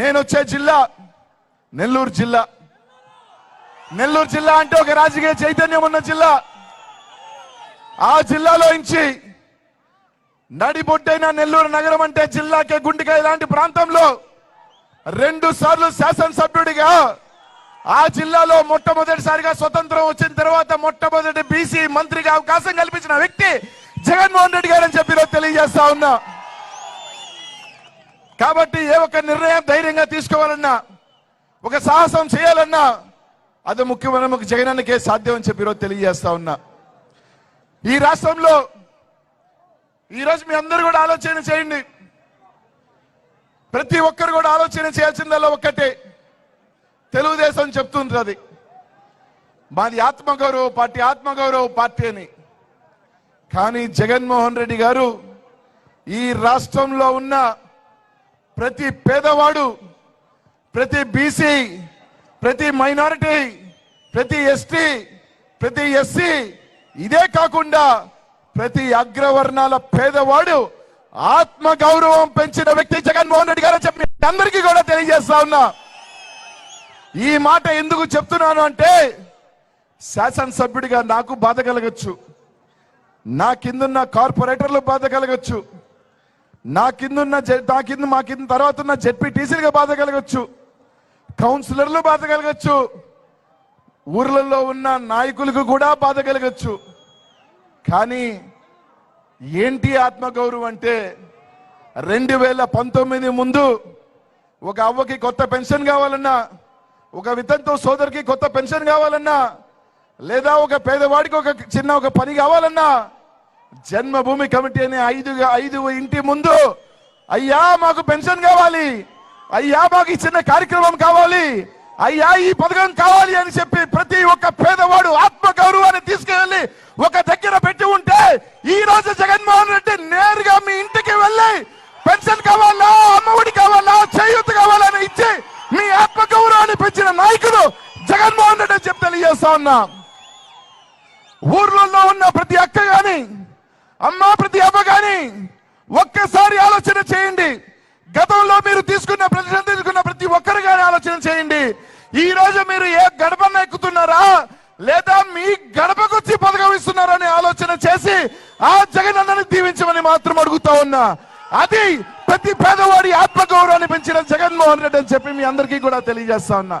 నేను వచ్చే జిల్లా నెల్లూరు జిల్లా. నెల్లూరు జిల్లా అంటే ఒక రాజకీయ చైతన్యం ఉన్న జిల్లా. ఆ జిల్లాలో నుంచి నడిబొట్టైన నెల్లూరు నగరం అంటే జిల్లాకే గుండెకాయ లాంటి ప్రాంతంలో రెండు సార్లు శాసనసభ్యుడిగా ఆ జిల్లాలో మొట్టమొదటిసారిగా స్వతంత్రం వచ్చిన తర్వాత మొట్టమొదటి బీసీ మంత్రిగా అవకాశం కల్పించిన వ్యక్తి జగన్మోహన్ రెడ్డి గారు అని చెప్పి తెలియజేస్తా ఉన్నా. కాబట్టి ఏ ఒక్క నిర్ణయం ధైర్యంగా తీసుకోవాలన్నా ఒక సాహసం చేయాలన్నా అది ముఖ్యమైన ఒక జగనన్నకే సాధ్యం అని చెప్పి ఈరోజు తెలియజేస్తా ఉన్నా. ఈ రాష్ట్రంలో ఈరోజు మీ అందరూ కూడా ఆలోచన చేయండి. ప్రతి ఒక్కరు కూడా ఆలోచన చేయాల్సిందల్లా ఒక్కటే. తెలుగుదేశం చెప్తుంటుంది మాది ఆత్మగౌరవ పార్టీ ఆత్మగౌరవ పార్టీ అని. కానీ జగన్మోహన్ రెడ్డి గారు ఈ రాష్ట్రంలో ఉన్న ప్రతి పేదవాడు ప్రతి బీసీ ప్రతి మైనారిటీ ప్రతి ఎస్టీ ప్రతి ఎస్సీ ఇదే కాకుండా ప్రతి అగ్రవర్ణాల పేదవాడు ఆత్మ గౌరవం పెంచిన వ్యక్తి జగన్మోహన్ రెడ్డి గారు చెప్పి అందరికీ కూడా తెలియజేస్తా ఉన్నా. ఈ మాట ఎందుకు చెప్తున్నాను అంటే శాసనసభ్యుడిగా నాకు బాధ కలగచ్చు. నా కిందున్న కార్పొరేటర్లు బాధ కలగచ్చు. నా కిందున్న జె- నా కింద మా కింద తర్వాత ఉన్న జెడ్పీటీసీలుగా బాధ కలగచ్చు. కౌన్సిలర్లు బాధ కలగచ్చు. ఊర్లలో ఉన్న నాయకులకు కూడా బాధ కలగచ్చు. కానీ ఏంటి ఆత్మగౌరవం అంటే రెండు వేల పంతొమ్మిది ముందు ఒక అవ్వకి కొత్త పెన్షన్ కావాలన్నా ఒక వితంతో సోదరికి కొత్త పెన్షన్ కావాలన్నా లేదా ఒక పేదవాడికి ఒక చిన్న ఒక పని కావాలన్నా జన్మభూమి కమిటీ అనే ఐదు ఐదు ఇంటి ముందు అయ్యా మాకు పెన్షన్ కావాలి. అయ్యా మాకు ఈ చిన్న కార్యక్రమం కావాలి. అయ్యా ఈ పథకం కావాలి అని చెప్పి ప్రతి ఒక్క పేదవాడు ఆత్మ గౌరవాన్ని తీసుకెళ్ళి ఒక దగ్గర పెట్టి ఉంటే ఈ రోజు జగన్మోహన్ రెడ్డి నేరుగా మీ ఇంటికి వెళ్ళి పెన్షన్ కావాలా అమ్మఒడి కావాలా చేయూత కావాలని ఇచ్చి మీ ఆత్మ గౌరవాన్ని పెంచిన నాయకుడు జగన్మోహన్ రెడ్డి అని చెప్పి తెలియజేస్తా ఉన్నా. ఊర్లలో ఉన్న ప్రతి అక్క గాని అమ్మా ప్రతి అమ్మ కానీ ఒక్కసారి ఆలోచన చేయండి. గతంలో మీరు తీసుకున్న ప్రతిష్టం తీసుకున్న ప్రతి ఒక్కరు కానీ ఆలోచన చేయండి. ఈ రోజు మీరు ఏ గడపన్న ఎక్కుతున్నారా? లేదా మీ గడపకొచ్చి పథకం ఇస్తున్నారని ఆలోచన చేసి ఆ జగనన్నని దీవించమని మాత్రం అడుగుతా ఉన్నా. అది ప్రతి పేదవాడి ఆత్మగౌరవాన్ని పెంచిన జగన్మోహన్ రెడ్డి అని చెప్పి మీ అందరికీ కూడా తెలియజేస్తా ఉన్నా.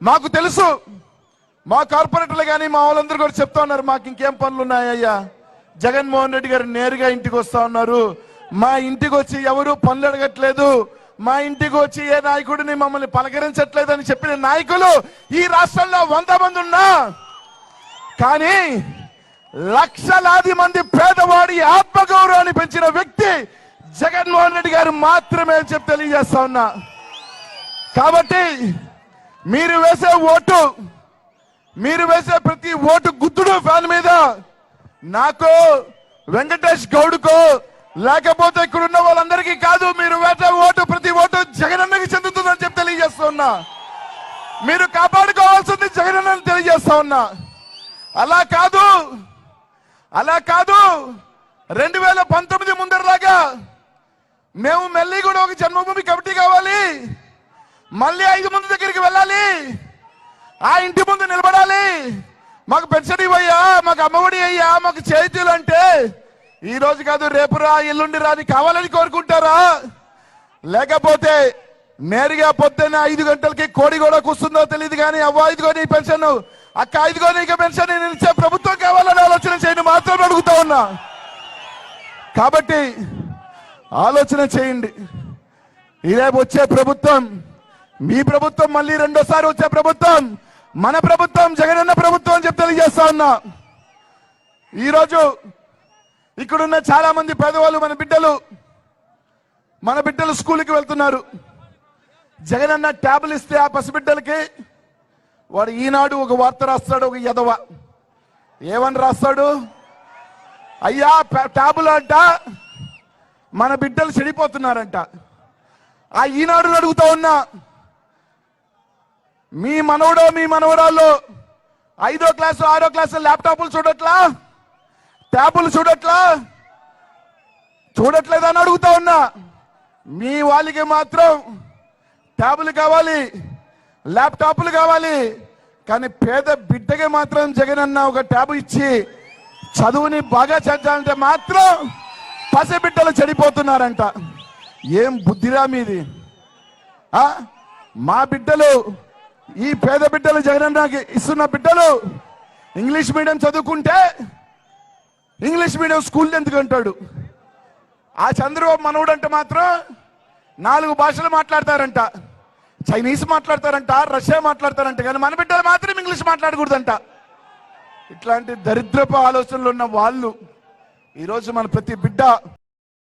మాకు తెలుసు మా కార్పొరేటర్లు కానీ మా వాళ్ళందరూ కూడా చెప్తా ఉన్నారు మాకు ఇంకేం పనులు ఉన్నాయ్యా జగన్మోహన్ రెడ్డి గారు నేరుగా ఇంటికి వస్తా ఉన్నారు. మా ఇంటికి వచ్చి ఎవరు పనులు అడగట్లేదు. మా ఇంటికి వచ్చి ఏ నాయకుడిని మమ్మల్ని పలకరించట్లేదు అని చెప్పిన నాయకులు ఈ రాష్ట్రంలో వంద మంది ఉన్నా. కానీ లక్షలాది మంది పేదవాడి ఆత్మగౌరవాన్ని పెంచిన వ్యక్తి జగన్మోహన్ రెడ్డి గారు మాత్రమే అని చెప్పి తెలియజేస్తా ఉన్నా. కాబట్టి మీరు వేసే ఓటు మీరు వేసే ప్రతి ఓటు గుద్దుడు ఫ్యాన్ మీద నాకు వెంకటేష్ గౌడ్కో లేకపోతే ఇక్కడ ఉన్న వాళ్ళందరికీ కాదు మీరు వేట ఓటు ప్రతి ఓటు జగనన్నకి చెందుతుందని చెప్పి తెలియజేస్తున్నా మీరు కాపాడుకోవాల్సింది జగనన్నని తెలియజేస్తా ఉన్నా. అలా కాదు అలా కాదు రెండు వేల పంతొమ్మిది ముందరలాగా మేము మళ్ళీ కూడా ఒక జన్మభూమి కమిటీ కావాలి మళ్ళీ ఐదు మంది దగ్గరికి వెళ్ళాలి ఆ ఇంటి ముందు నిలబడాలి మాకు పెన్షన్ ఇవ్వయ్యా మాకు అమ్మఒడి అయ్యా మాకు చేతులు అంటే ఈ రోజు కాదు రేపు రా ఎల్లుండి రా అని కావాలని కోరుకుంటారా? లేకపోతే నేరుగా పొద్దున్న ఐదు గంటలకి కోడి కూడా కూస్తుందో తెలియదు కానీ అవ్వ ఐదుగో నీ పెన్షన్ అక్క ఐదుగో నీకు పెన్షన్ నేను ఇచ్చే ప్రభుత్వం కావాలని ఆలోచన చేయండి మాత్రం అడుగుతా ఉన్నా. కాబట్టి ఆలోచన చేయండి. రేపు వచ్చే ప్రభుత్వం మీ ప్రభుత్వం మళ్ళీ రెండోసారి వచ్చే ప్రభుత్వం మన ప్రభుత్వం జగనన్న ప్రభుత్వం అని చెప్పి తెలియజేస్తా ఉన్నా. ఈరోజు ఇక్కడున్న చాలా మంది పేదవాళ్ళు మన బిడ్డలు మన బిడ్డలు స్కూల్కి వెళ్తున్నారు. జగనన్న ట్యాబ్లు ఇస్తే ఆ పసిబిడ్డలకి వాడు ఈనాడు ఒక వార్త రాస్తాడు ఒక యదవ. ఏమని రాస్తాడు? అయ్యా ట్యాబులు అంట మన బిడ్డలు చెడిపోతున్నారంట. ఆ ఈనాడు అడుగుతా ఉన్నా. మీ మనవడో మీ మనవరాల్లో ఐదో క్లాసు ఆరో క్లాసు ల్యాప్టాప్లు చూడట్లా? ట్యాబులు చూడట్లా? చూడట్లేదని అడుగుతా ఉన్నా. మీ వాళ్ళకి మాత్రం ట్యాబులు కావాలి ల్యాప్టాప్లు కావాలి కానీ పేద బిడ్డకి మాత్రం జగన్ అన్న ఒక ట్యాబ్ ఇచ్చి చదువుని బాగా చదివాలంటే మాత్రం పసిబిడ్డలు చెడిపోతున్నారంట. ఏం బుద్ధిరా మీది? మా బిడ్డలు ఈ పేద బిడ్డలు జగనన్నకి ఇస్తున్న బిడ్డలు ఇంగ్లీష్ మీడియం చదువుకుంటే ఇంగ్లీష్ మీడియం స్కూల్ ఎందుకు అంటాడు? ఆ చంద్రబాబు మనవుడు అంటే మాత్రం నాలుగు భాషలు మాట్లాడతారంట. చైనీస్ మాట్లాడతారంట రష్యా మాట్లాడతారంట కానీ మన బిడ్డలు మాత్రం ఇంగ్లీష్ మాట్లాడకూడదంట. ఇట్లాంటి దరిద్రపు ఆలోచనలు ఉన్న వాళ్ళు ఈరోజు మన ప్రతి బిడ్డ